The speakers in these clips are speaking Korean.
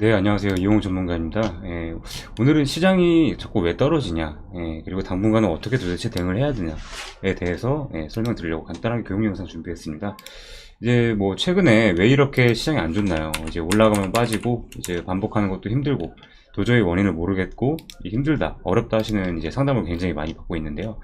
네, 안녕하세요. 이용호 전문가입니다. 예, 오늘은 시장이 자꾸 왜 떨어지냐, 예, 그리고 당분간은 어떻게 도대체 대응을 해야 되냐에 대해서 예, 설명드리려고 간단하게 교육 영상 준비했습니다. 이제 뭐 최근에 왜 이렇게 시장이 안 좋나요? 이제 올라가면 빠지고 이제 반복하는 것도 힘들고 도저히 원인을 모르겠고 이 힘들다, 어렵다 하시는 이제 상담을 굉장히 많이 받고 있는데요.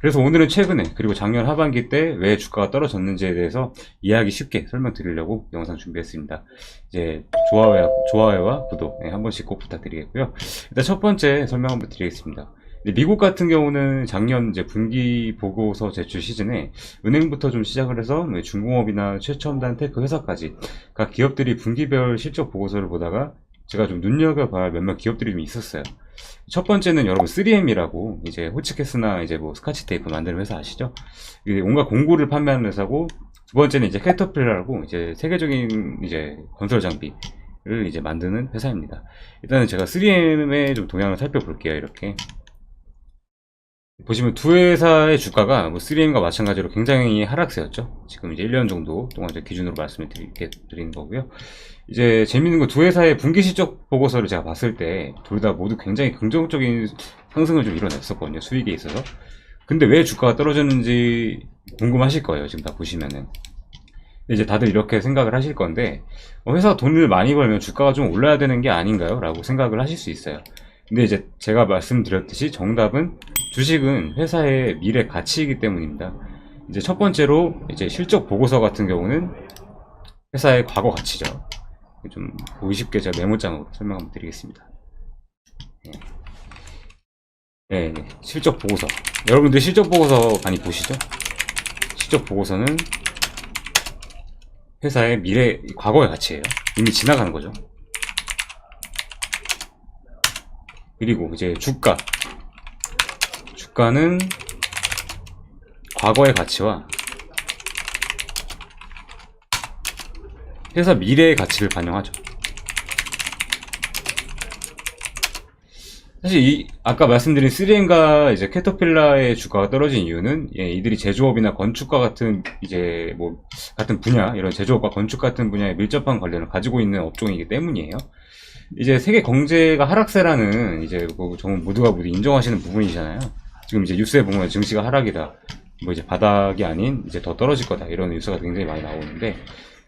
그래서 오늘은 최근에 그리고 작년 하반기 때 왜 주가가 떨어졌는지에 대해서 이해하기 쉽게 설명드리려고 영상 준비했습니다. 이제 좋아요와, 좋아요와 구독 네, 한 번씩 꼭 부탁드리겠고요. 일단 첫 번째 설명 한번 드리겠습니다. 미국 같은 경우는 작년 이제 분기 보고서 제출 시즌에 은행부터 좀 시작을 해서 뭐 중공업이나 최첨단 테크 회사까지 각 기업들이 분기별 실적 보고서를 보다가 제가 좀 눈여겨봐야 할 몇몇 기업들이 좀 있었어요. 첫 번째는 여러분 3M이라고 이제 호치케스나 이제 뭐 스카치 테이프 만드는 회사 아시죠? 이게 온갖 공구를 판매하는 회사고 두 번째는 이제 캐터필러라고 이제 세계적인 이제 건설 장비를 이제 만드는 회사입니다. 일단은 제가 3M의 좀 동향을 살펴볼게요. 이렇게 보시면 두 회사의 주가가 뭐 3M과 마찬가지로 굉장히 하락세였죠. 지금 이제 1년 정도 동안 기준으로 말씀을 드리, 드리는 거고요. 이제 재밌는 건 두 회사의 분기 실적 보고서를 제가 봤을 때 둘 다 모두 굉장히 긍정적인 상승을 좀 이뤄냈었거든요. 수익에 있어서. 근데 왜 주가가 떨어졌는지 궁금하실 거예요. 지금 다 보시면은. 이제 다들 이렇게 생각을 하실 건데 어, 회사가 돈을 많이 벌면 주가가 좀 올라야 되는 게 아닌가요? 라고 생각을 하실 수 있어요. 근데 이제 제가 말씀드렸듯이 정답은 주식은 회사의 미래 가치이기 때문입니다. 이제 첫 번째로 이제 실적 보고서 같은 경우는 회사의 과거 가치죠. 좀 보기 쉽게 제가 메모장으로 설명 한번 드리겠습니다. 예. 네, 네. 실적 보고서. 여러분들 실적 보고서 많이 보시죠? 실적 보고서는 회사의 미래, 과거의 가치예요. 이미 지나가는 거죠. 그리고 이제 주가. 주가는 과거의 가치와 회사 미래의 가치를 반영하죠. 사실 이 아까 말씀드린 3M과 이제 캐터필라의 주가가 떨어진 이유는 예, 이들이 제조업이나 건축과 같은 이제 뭐 같은 분야 이런 제조업과 건축 같은 분야에 밀접한 관련을 가지고 있는 업종이기 때문이에요. 이제 세계 경제가 하락세라는 이제 뭐 정말 모두가 모두 인정하시는 부분이잖아요. 지금 이제 뉴스에 보면 증시가 하락이다. 뭐 이제 바닥이 아닌 이제 더 떨어질 거다 이런 뉴스가 굉장히 많이 나오는데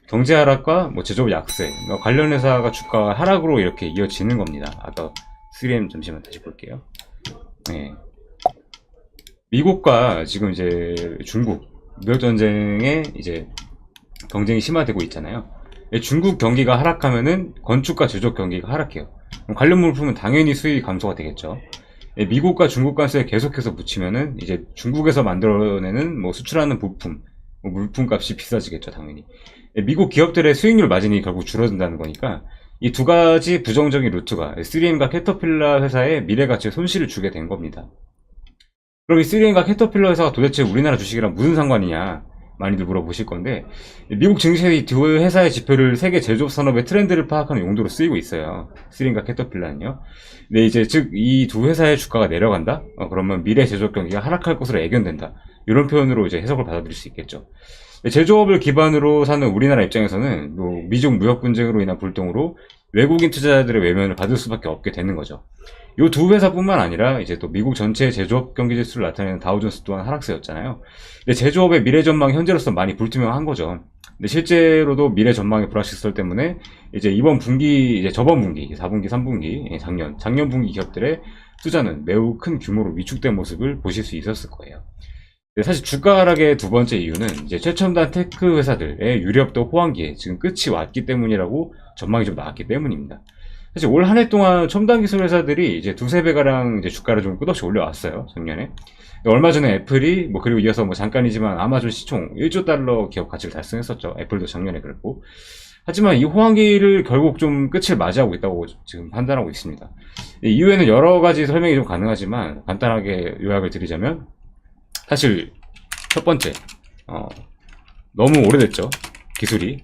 경제 하락과 뭐 제조업 약세 뭐 관련 회사가 주가 하락으로 이렇게 이어지는 겁니다. 아까 3M 잠시만 다시 볼게요. 네. 미국과 지금 이제 중국 무역 전쟁에 이제 경쟁이 심화되고 있잖아요. 예, 중국 경기가 하락하면은 건축과 제조업 경기가 하락해요. 관련 물품은 당연히 수익이 감소가 되겠죠. 예, 미국과 중국 관세에 계속해서 붙이면은 이제 중국에서 만들어내는 뭐 수출하는 부품, 뭐 물품 값이 비싸지겠죠, 당연히. 예, 미국 기업들의 수익률 마진이 결국 줄어든다는 거니까 이 두 가지 부정적인 루트가 3M과 캐터필라 회사의 미래 가치에 손실을 주게 된 겁니다. 그럼 이 3M과 캐터필라 회사가 도대체 우리나라 주식이랑 무슨 상관이냐? 많이들 물어보실 건데 미국 증시의 두 회사의 지표를 세계 제조업 산업의 트렌드를 파악하는 용도로 쓰이고 있어요. 3M과 캐터필라는요. 근데 이제 즉 이 두 회사의 주가가 내려간다? 어, 그러면 미래 제조업 경기가 하락할 것으로 예견된다. 이런 표현으로 이제 해석을 받아들일 수 있겠죠. 제조업을 기반으로 사는 우리나라 입장에서는 뭐 미중 무역 분쟁으로 인한 불똥으로 외국인 투자자들의 외면을 받을 수밖에 없게 되는 거죠. 이 두 회사뿐만 아니라 이제 또 미국 전체 제조업 경기 지수를 나타내는 다우존스 또한 하락세였잖아요. 근데 제조업의 미래 전망이 현재로서 많이 불투명한 거죠. 근데 실제로도 미래 전망의 불확실성 때문에 이제 이번 분기, 이제 저번 분기, 4분기, 3분기, 예, 작년, 작년 분기 기업들의 투자는 매우 큰 규모로 위축된 모습을 보실 수 있었을 거예요. 네, 사실 주가 하락의 두 번째 이유는 이제 최첨단 테크 회사들의 유럽도 호황기에 지금 끝이 왔기 때문이라고 전망이 좀 나왔기 때문입니다. 사실 올 한 해 동안 첨단 기술 회사들이 이제 두세 배가량 이제 주가를 좀 끝없이 올려왔어요, 작년에. 얼마 전에 애플이, 뭐, 그리고 이어서 뭐 잠깐이지만 아마존 시총 1조 달러 기업 가치를 달성했었죠. 애플도 작년에 그랬고. 하지만 이 호황기를 결국 좀 끝을 맞이하고 있다고 지금 판단하고 있습니다. 이후에는 여러 가지 설명이 좀 가능하지만 간단하게 요약을 드리자면 사실 첫 번째 어, 너무 오래됐죠 기술이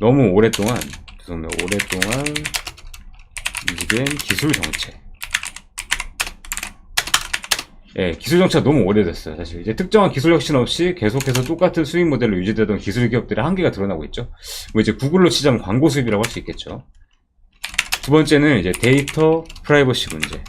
너무 오랫동안 죄송합니다 오랫동안 유지된 기술 정체. 예, 기술 정체가 너무 오래됐어요 사실. 이제 특정한 기술 혁신 없이 계속해서 똑같은 수익 모델로 유지되던 기술 기업들의 한계가 드러나고 있죠. 뭐 이제 구글로 치자면 광고 수입이라고 할 수 있겠죠. 두 번째는 이제 데이터 프라이버시 문제.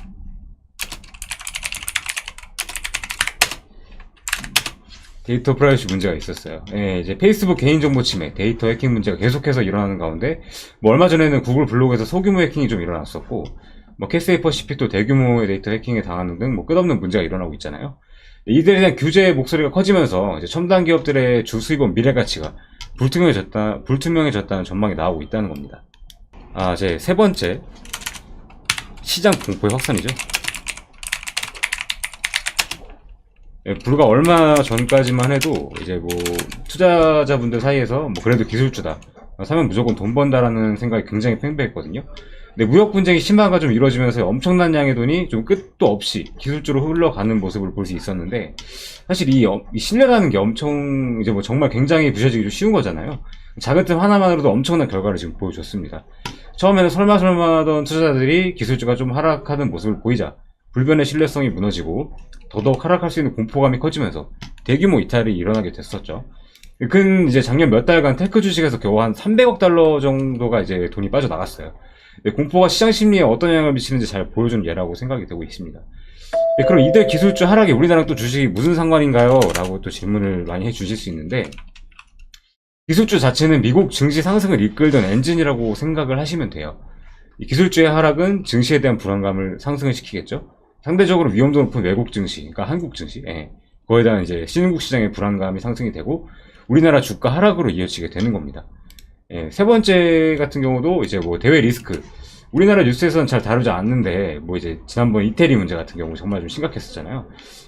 데이터 프라이버시 문제가 있었어요. 예, 이제 페이스북 개인정보 침해, 데이터 해킹 문제가 계속해서 일어나는 가운데, 뭐 얼마 전에는 구글 블로그에서 소규모 해킹이 좀 일어났었고, 뭐 캐세이 퍼시픽도 대규모의 데이터 해킹에 당하는 등 뭐 끝없는 문제가 일어나고 있잖아요. 이들에 대한 규제의 목소리가 커지면서 첨단 기업들의 주 수입원 미래 가치가 불투명해졌다, 불투명해졌다는 전망이 나오고 있다는 겁니다. 아, 이제 세 번째 시장 공포의 확산이죠. 예, 불과 얼마 전까지만 해도 이제 뭐 투자자분들 사이에서 뭐 그래도 기술주다 사면 무조건 돈 번다라는 생각이 굉장히 팽배했거든요. 근데 무역 분쟁이 심화가 좀 이루어지면서 엄청난 양의 돈이 좀 끝도 없이 기술주로 흘러가는 모습을 볼 수 있었는데 사실 이, 엄- 이 신뢰라는 게 엄청 이제 뭐 정말 굉장히 부셔지기 좀 쉬운 거잖아요. 작은 틈 하나만으로도 엄청난 결과를 지금 보여줬습니다. 처음에는 설마설마 하던 투자자들이 기술주가 좀 하락하는 모습을 보이자 불변의 신뢰성이 무너지고 더더욱 하락할 수 있는 공포감이 커지면서 대규모 이탈이 일어나게 됐었죠. 근 이제 작년 몇 달간 테크 주식에서 겨우 한 300억 달러 정도가 이제 돈이 빠져나갔어요. 네, 공포가 시장 심리에 어떤 영향을 미치는지 잘 보여준 예라고 생각이 되고 있습니다. 네, 그럼 이들 기술주 하락에 우리나라랑 또 주식이 무슨 상관인가요? 라고 또 질문을 많이 해 주실 수 있는데 기술주 자체는 미국 증시 상승을 이끌던 엔진이라고 생각을 하시면 돼요. 이 기술주의 하락은 증시에 대한 불안감을 상승을 시키겠죠. 상대적으로 위험도 높은 외국 증시, 그러니까 한국 증시, 예. 거기에 대한 이제 신흥국 시장의 불안감이 상승이 되고 우리나라 주가 하락으로 이어지게 되는 겁니다. 예, 세 번째 같은 경우도 이제 뭐 대외 리스크. 우리나라 뉴스에서는 잘 다루지 않는데 뭐 이제 지난번 이태리 문제 같은 경우 정말 좀 심각했었잖아요.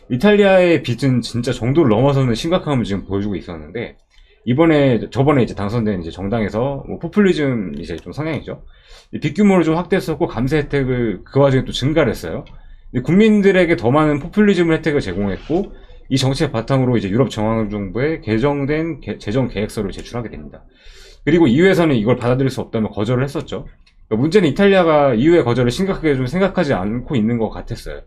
이탈리아의 빚은 진짜 정도를 넘어서는 심각함을 지금 보여주고 있었는데 이번에 저번에 이제 당선된 이제 정당에서 뭐 포퓰리즘 이제 좀 성향이죠. 이빚 규모를 좀 확대했었고 감세 혜택을 그 와중에 또 증가를 했어요. 국민들에게 더 많은 포퓰리즘 혜택을 제공했고 이 정책 바탕으로 이제 유럽 정황정부의 개정된 개- 재정 계획서를 제출하게 됩니다. 그리고 EU에서는 이걸 받아들일 수 없다며 거절을 했었죠. 그러니까 문제는 이탈리아가 EU의 거절을 심각하게 좀 생각하지 않고 있는 것 같았어요.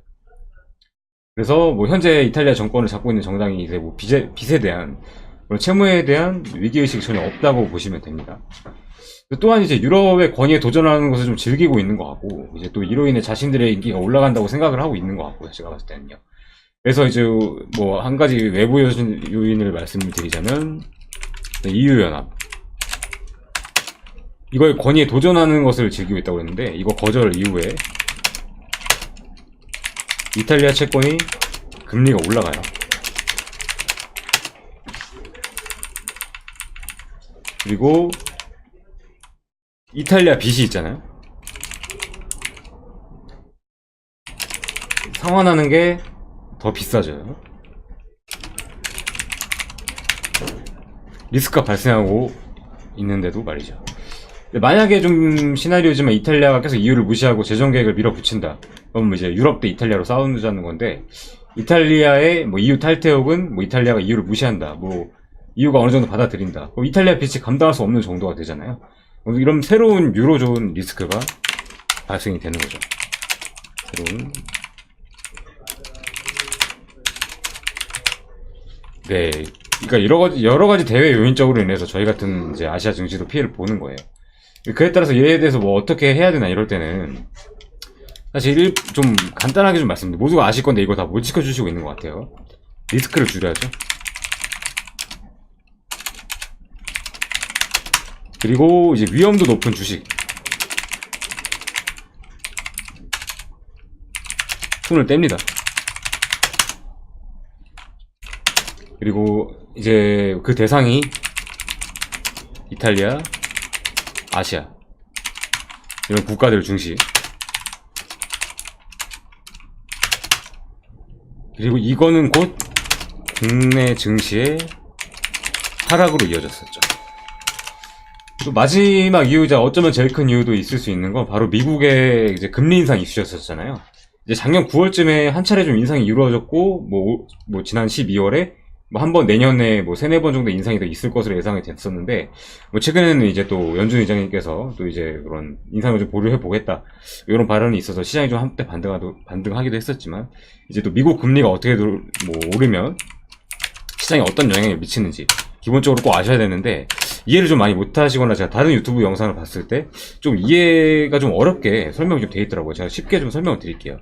그래서 뭐 현재 이탈리아 정권을 잡고 있는 정당이 이제 뭐 빚에, 빚에 대한 채무에 대한 위기의식이 전혀 없다고 보시면 됩니다. 또한 이제 유럽의 권위에 도전하는 것을 좀 즐기고 있는 것 같고, 이제 또 이로 인해 자신들의 인기가 올라간다고 생각을 하고 있는 것 같고요, 제가 봤을 때는요. 그래서 이제 뭐 한 가지 외부 요인- 요인을 말씀을 드리자면, EU연합. 이걸 권위에 도전하는 것을 즐기고 있다고 했는데, 이거 거절 이후에 이탈리아 채권이 금리가 올라가요. 그리고 이탈리아 빚이 있잖아요. 상환하는 게 더 비싸져요. 리스크가 발생하고 있는데도 말이죠. 만약에 좀 시나리오지만 이탈리아가 계속 EU를 무시하고 재정 계획을 밀어붙인다. 그럼 이제 유럽 대 이탈리아로 싸우자는 건데 이탈리아의 뭐 EU 탈퇴 혹은 뭐 이탈리아가 EU를 무시한다. 뭐 EU가 어느 정도 받아들인다. 이탈리아 빚이 감당할 수 없는 정도가 되잖아요. 이런 새로운 유로존 리스크가 발생이 되는 거죠. 새로운 네, 그러니까 여러 가지 여러 가지 대외 요인적으로 인해서 저희 같은 이제 아시아 증시도 피해를 보는 거예요. 그에 따라서 얘에 대해서 뭐 어떻게 해야 되나 이럴 때는 사실 일- 좀 간단하게 좀 말씀드립니다. 모두가 아실 건데 이거 다 못 지켜주시고 있는 것 같아요. 리스크를 줄여야죠. 그리고 이제 위험도 높은 주식. 손을 뗍니다. 그리고 이제 그 대상이 이탈리아, 아시아 이런 국가들 중시. 그리고 이거는 곧 국내 증시의 하락으로 이어졌었죠. 또 마지막 이유자 어쩌면 제일 큰 이유도 있을 수 있는 건 바로 미국의 이제 금리 인상 이슈였었잖아요. 이제 작년 9월쯤에 한 차례 좀 인상이 이루어졌고 뭐, 뭐 지난 12월에 뭐 한 번 내년에 뭐 세네 번 정도 인상이 더 있을 것으로 예상이 됐었는데 뭐 최근에는 이제 또 연준 의장님께서 또 이제 그런 인상을 좀 보류해 보겠다 이런 발언이 있어서 시장이 좀 한때 반등하도 반등하기도 했었지만 이제 또 미국 금리가 어떻게 도- 뭐 오르면 시장에 어떤 영향을 미치는지 기본적으로 꼭 아셔야 되는데 이해를 좀 많이 못하시거나 제가 다른 유튜브 영상을 봤을 때 좀 이해가 좀 어렵게 설명이 좀 돼 있더라고요. 제가 쉽게 좀 설명을 드릴게요.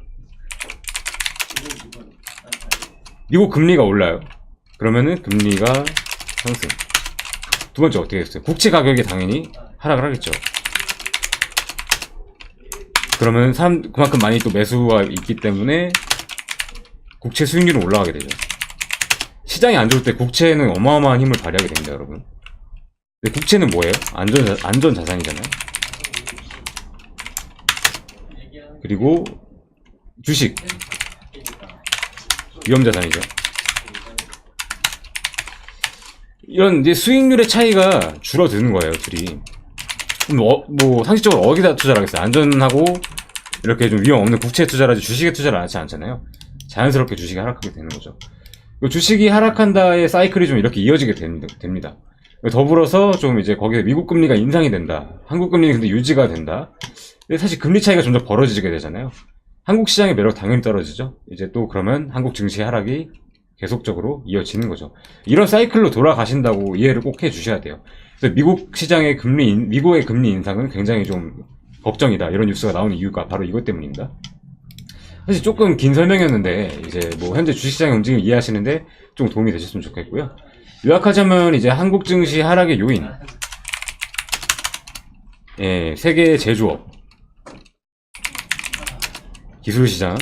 미국 금리가 올라요. 그러면은 금리가 상승. 두 번째 어떻게 됐어요? 국채 가격이 당연히 하락을 하겠죠. 그러면 사람 그만큼 많이 또 매수가 있기 때문에 국채 수익률은 올라가게 되죠. 시장이 안 좋을 때 국채는 어마어마한 힘을 발휘하게 됩니다, 여러분. 근데 국채는 뭐예요? 안전 자- 안전 자산이잖아요. 그리고 주식 위험 자산이죠. 이런 이제 수익률의 차이가 줄어드는 거예요, 둘이. 어, 뭐 상식적으로 어디다 투자를 하겠어요? 안전하고 이렇게 좀 위험 없는 국채에 투자를 하지 주식에 투자를 하지 않잖아요. 자연스럽게 주식이 하락하게 되는 거죠. 그 주식이 하락한다의 사이클이 좀 이렇게 이어지게 됩니다. 더불어서 좀 이제 거기에 미국 금리가 인상이 된다. 한국 금리는 근데 유지가 된다. 근데 사실 금리 차이가 점점 벌어지게 되잖아요. 한국 시장의 매력 당연히 떨어지죠. 이제 또 그러면 한국 증시 하락이 계속적으로 이어지는 거죠. 이런 사이클로 돌아가신다고 이해를 꼭 해 주셔야 돼요. 그래서 미국 시장의 금리, 인- 미국의 금리 인상은 굉장히 좀 걱정이다. 이런 뉴스가 나오는 이유가 바로 이것 때문입니다. 사실 조금 긴 설명이었는데, 이제 뭐 현재 주식시장의 움직임을 이해하시는데 좀 도움이 되셨으면 좋겠고요. 요약하자면 이제 한국 증시 하락의 요인. 예, 세계 제조업. 기술 시장.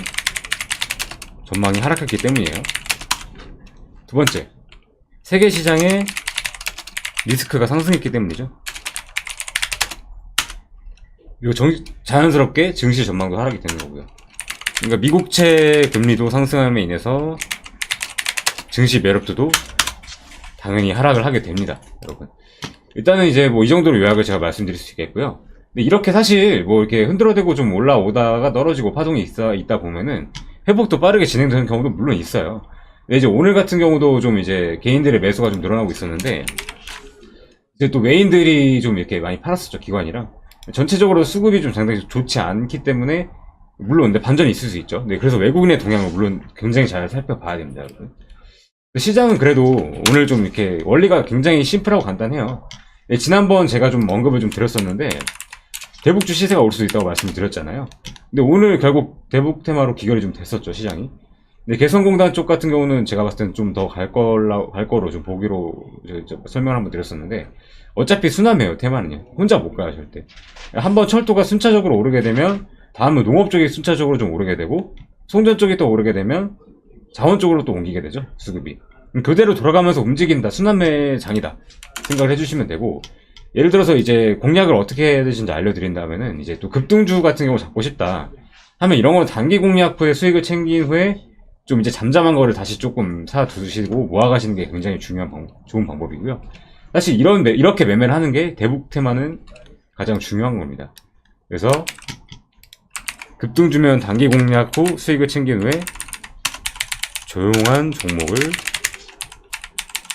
전망이 하락했기 때문이에요. 두 번째. 세계 시장의 리스크가 상승했기 때문이죠. 그리고 정- 자연스럽게 증시 전망도 하락이 되는 거고요. 그러니까 미국채 금리도 상승함에 인해서 증시 매력도도 당연히 하락을 하게 됩니다, 여러분. 일단은 이제 뭐 이 정도로 요약을 제가 말씀드릴 수 있겠고요. 근데 이렇게 사실 뭐 이렇게 흔들어대고 좀 올라오다가 떨어지고 파동이 있어, 있다 보면은 회복도 빠르게 진행되는 경우도 물론 있어요. 이제 오늘 같은 경우도 좀 이제 개인들의 매수가 좀 늘어나고 있었는데 이제 또 외인들이 좀 이렇게 많이 팔았었죠, 기관이랑. 전체적으로 수급이 좀 상당히 좋지 않기 때문에 물론 근데 반전이 있을 수 있죠. 네, 그래서 외국인의 동향을 물론 굉장히 잘 살펴봐야 됩니다, 여러분. 시장은 그래도 오늘 좀 이렇게 원리가 굉장히 심플하고 간단해요. 네, 지난번 제가 좀 언급을 좀 드렸었는데 대북주 시세가 올 수 있다고 말씀을 드렸잖아요. 근데 오늘 결국 대북 테마로 기결이 좀 됐었죠, 시장이. 근데 개성공단 쪽 같은 경우는 제가 봤을 때는 좀 더 갈 걸라 갈 거로 좀 보기로 설명을 한번 드렸었는데 어차피 순환이에요 테마는요 혼자 못 가요 절대 한번 철도가 순차적으로 오르게 되면 다음은 농업 쪽이 순차적으로 좀 오르게 되고 송전 쪽이 또 오르게 되면 자원 쪽으로 또 옮기게 되죠 수급이 그대로 돌아가면서 움직인다 순환매 장이다 생각을 해주시면 되고 예를 들어서 이제 공략을 어떻게 해야 되는지 알려드린다면은 이제 또 급등주 같은 경우 잡고 싶다 하면 이런 건 단기 공략 후에 수익을 챙긴 후에 좀 이제 잠잠한 거를 다시 조금 사 두시고 모아가시는 게 굉장히 중요한 방, 좋은 방법이고요. 사실 이런 매- 이렇게 매매를 하는 게 대북 테마는 가장 중요한 겁니다. 그래서 급등 주면 단기 공략 후 수익을 챙긴 후에 조용한 종목을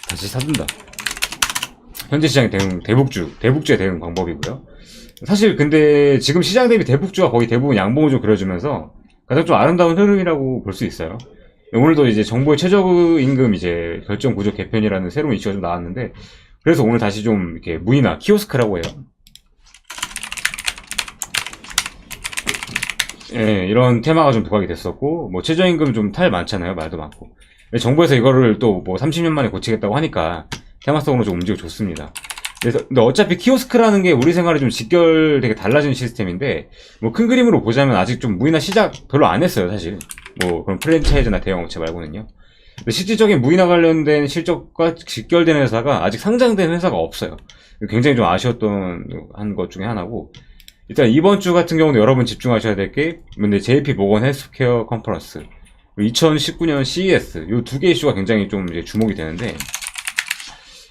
다시 사둔다. 현재 시장의 대응 대북주 대북주의 대응 방법이고요. 사실 근데 지금 시장 대비 대북주가 거의 대부분 양봉을 좀 그려주면서 가장 좀 아름다운 흐름이라고 볼 수 있어요. 오늘도 이제 정부의 최저임금 이제 결정 구조 개편이라는 새로운 이슈가 좀 나왔는데 그래서 오늘 다시 좀 이렇게 무이나 키오스크라고 해요. 예, 이런 테마가 좀 부각이 됐었고 뭐 최저임금 좀 탈 많잖아요. 말도 많고. 정부에서 이거를 또 뭐 30년 만에 고치겠다고 하니까 테마성으로 좀 움직여 줬습니다. 그래서 근데 어차피 키오스크라는 게 우리 생활에 좀 직결 되게 달라진 시스템인데 뭐 큰 그림으로 보자면 아직 좀 무이나 시작 별로 안 했어요 사실 뭐 그런 프랜차이즈나 대형 업체 말고는요 근데 실질적인 무이나 관련된 실적과 직결된 회사가 아직 상장된 회사가 없어요 굉장히 좀 아쉬웠던 한 것 중에 하나고 일단 이번 주 같은 경우는 여러분 집중하셔야 될 게 근데 JP 모건 헬스케어 컨퍼런스 2019년 CES 요두개 이슈가 굉장히 좀 이제 주목이 되는데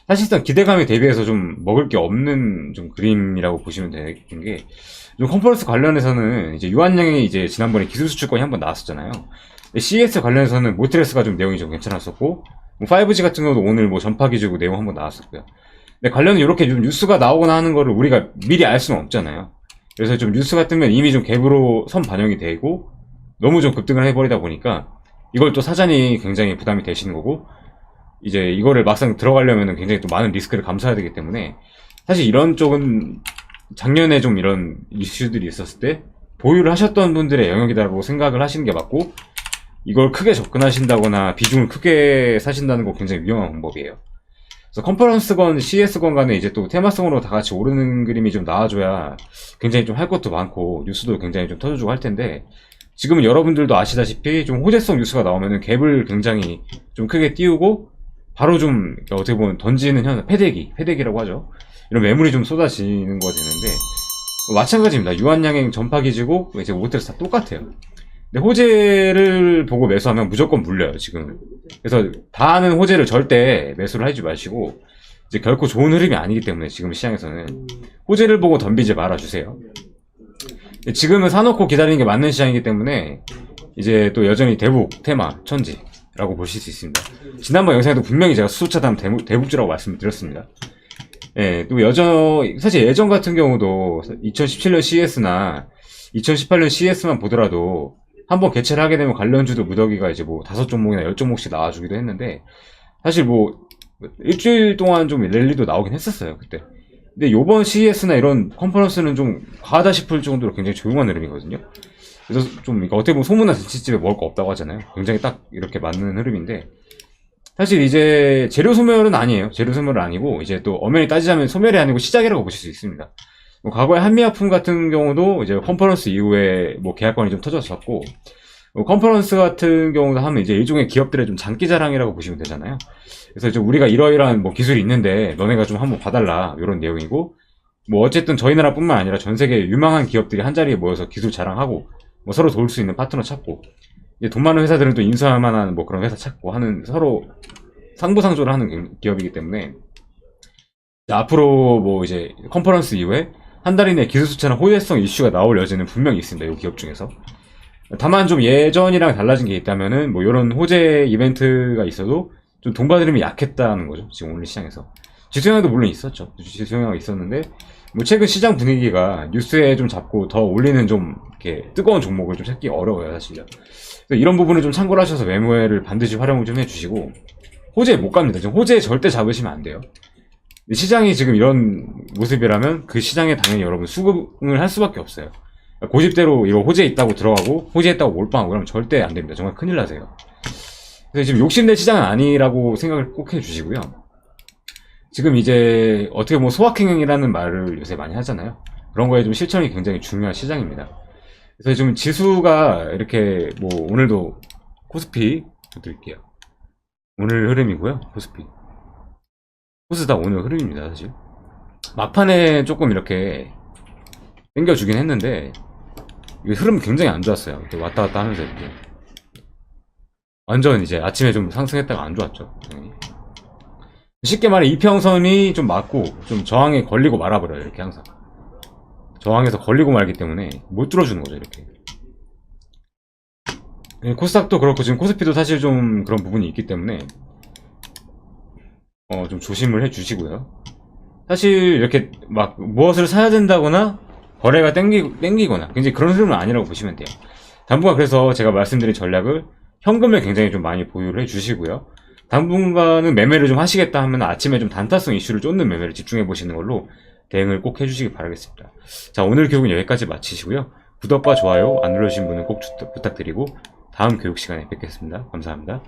사실상 기대감에 대비해서 좀 먹을 게 없는 좀 그림이라고 보시면 되는 게, 좀 컨퍼런스 관련해서는 이제 유한양이 이제 지난번에 기술 수출권이 한번 나왔었잖아요. CS 관련해서는 모트레스가 좀 내용이 좀 괜찮았었고, 뭐 5G 같은 경우도 오늘 뭐 전파 기주고 내용 한번 나왔었고요. 근데 관련은 이렇게 좀 뉴스가 나오거나 하는 거를 우리가 미리 알 수는 없잖아요. 그래서 좀 뉴스가 뜨면 이미 좀 갭으로 선 반영이 되고, 너무 좀 급등을 해버리다 보니까, 이걸 또 사전이 굉장히 부담이 되시는 거고, 이제 이거를 막상 들어가려면 굉장히 또 많은 리스크를 감수해야 되기 때문에 사실 이런 쪽은 작년에 좀 이런 이슈들이 있었을 때 보유를 하셨던 분들의 영역이다라고 생각을 하시는 게 맞고 이걸 크게 접근하신다거나 비중을 크게 사신다는 거 굉장히 위험한 방법이에요. 그래서 컨퍼런스건 CS건 간에 이제 또 테마성으로 다 같이 오르는 그림이 좀 나와줘야 굉장히 좀 할 것도 많고 뉴스도 굉장히 좀 터져주고 할 텐데 지금은 여러분들도 아시다시피 좀 호재성 뉴스가 나오면은 갭을 굉장히 좀 크게 띄우고 바로 좀 어떻게 보면 던지는 현 패대기 패대기라고 하죠. 이런 매물이 좀 쏟아지는 거 되는데 마찬가지입니다. 유한양행 전파기지고 이제 모텔스 다 똑같아요. 근데 호재를 보고 매수하면 무조건 물려요, 지금. 그래서 다 아는 호재를 절대 매수를 하지 마시고, 이제 결코 좋은 흐름이 아니기 때문에 지금 시장에서는 호재를 보고 덤비지 말아주세요. 지금은 사놓고 기다리는 게 맞는 시장이기 때문에 이제 또 여전히 대북, 테마, 천지 라고 보실 수 있습니다. 지난번 영상에도 분명히 제가 수소차담 대북, 대북주라고 말씀드렸습니다. 예, 또 여전, 사실 예전 같은 경우도 2017년 CS나 2018년 CS만 보더라도 한번 개최를 하게 되면 관련주도 무더기가 이제 뭐 다섯 종목이나 열 종목씩 나와주기도 했는데 사실 뭐 일주일 동안 좀 랠리도 나오긴 했었어요 그때. 근데 요번 CES나 이런 컨퍼런스는 좀 과하다 싶을 정도로 굉장히 조용한 흐름이거든요. 그래서 좀 어떻게 보면 소문난 잔치집에 먹을 거 없다고 하잖아요. 굉장히 딱 이렇게 맞는 흐름인데 사실 이제 재료 소멸은 아니에요. 재료 소멸은 아니고 이제 또 엄연히 따지자면 소멸이 아니고 시작이라고 보실 수 있습니다. 뭐 과거에 한미약품 같은 경우도 이제 컨퍼런스 이후에 뭐 계약권이 좀 터졌었고 뭐 컨퍼런스 같은 경우도 하면 이제 일종의 기업들의 좀 장기 자랑이라고 보시면 되잖아요. 그래서 이제 우리가 이러이러한 뭐 기술이 있는데 너네가 좀 한번 봐달라 이런 내용이고 뭐 어쨌든 저희 나라뿐만 아니라 전 세계 유망한 기업들이 한 자리에 모여서 기술 자랑하고 뭐 서로 도울 수 있는 파트너 찾고 돈 많은 회사들은 또 인수할 만한 뭐 그런 회사 찾고 하는 서로 상부상조를 하는 기업이기 때문에 앞으로 뭐 이제 컨퍼런스 이후에 한 달 이내 기술 수차나 호재성 이슈가 나올 여지는 분명히 있습니다. 이 기업 중에서. 다만 좀 예전이랑 달라진 게 있다면은 뭐 이런 호재 이벤트가 있어도 좀 동반 흐름이 약했다는 거죠. 지금 오늘 시장에서. 지수영화도 물론 있었죠. 지수영화가 있었는데 뭐 최근 시장 분위기가 뉴스에 좀 잡고 더 올리는 좀 이렇게 뜨거운 종목을 좀 찾기 어려워요, 사실요. 이런 부분을 좀 참고를 하셔서 매매를 반드시 활용을 좀 해주시고 호재 못 갑니다. 지금 호재 절대 잡으시면 안 돼요. 시장이 지금 이런 모습이라면 그 시장에 당연히 여러분 수급을 할 수밖에 없어요. 고집대로 이거 호재 있다고 들어가고 호재 있다고 몰빵하고 그러면 절대 안 됩니다. 정말 큰일 나세요. 그래서 지금 욕심낼 시장은 아니라고 생각을 꼭 해주시고요. 지금 이제 어떻게 보면 소확행이라는 말을 요새 많이 하잖아요. 그런 거에 좀 실천이 굉장히 중요한 시장입니다. 그래서 지금 지수가 이렇게 뭐 오늘도 코스피 드릴게요. 오늘 흐름이고요. 코스피. 코스 다 오늘 흐름입니다, 사실. 막판에 조금 이렇게 땡겨주긴 했는데, 이게 흐름 굉장히 안 좋았어요. 이렇게 왔다 갔다 하면서 이렇게. 완전 이제 아침에 좀 상승했다가 안 좋았죠. 당연히. 쉽게 말해 이평선이 좀 맞고 좀 저항에 걸리고 말아버려요. 이렇게 항상. 저항에서 걸리고 말기 때문에 못 뚫어주는 거죠. 이렇게. 예, 코스닥도 그렇고 지금 코스피도 사실 좀 그런 부분이 있기 때문에 어, 좀 조심을 해 주시고요. 사실 이렇게 막 무엇을 사야 된다거나 거래가 땡기, 땡기거나 굉장히 그런 흐름은 아니라고 보시면 돼요. 당분간 그래서 제가 말씀드린 전략을 현금을 굉장히 좀 많이 보유를 해 주시고요. 당분간은 매매를 좀 하시겠다 하면 아침에 좀 단타성 이슈를 쫓는 매매를 집중해 보시는 걸로 대응을 꼭 해주시기 바라겠습니다. 자, 오늘 교육은 여기까지 마치시고요. 구독과 좋아요 안 눌러주신 분은 꼭 주- 부탁드리고 다음 교육 시간에 뵙겠습니다. 감사합니다.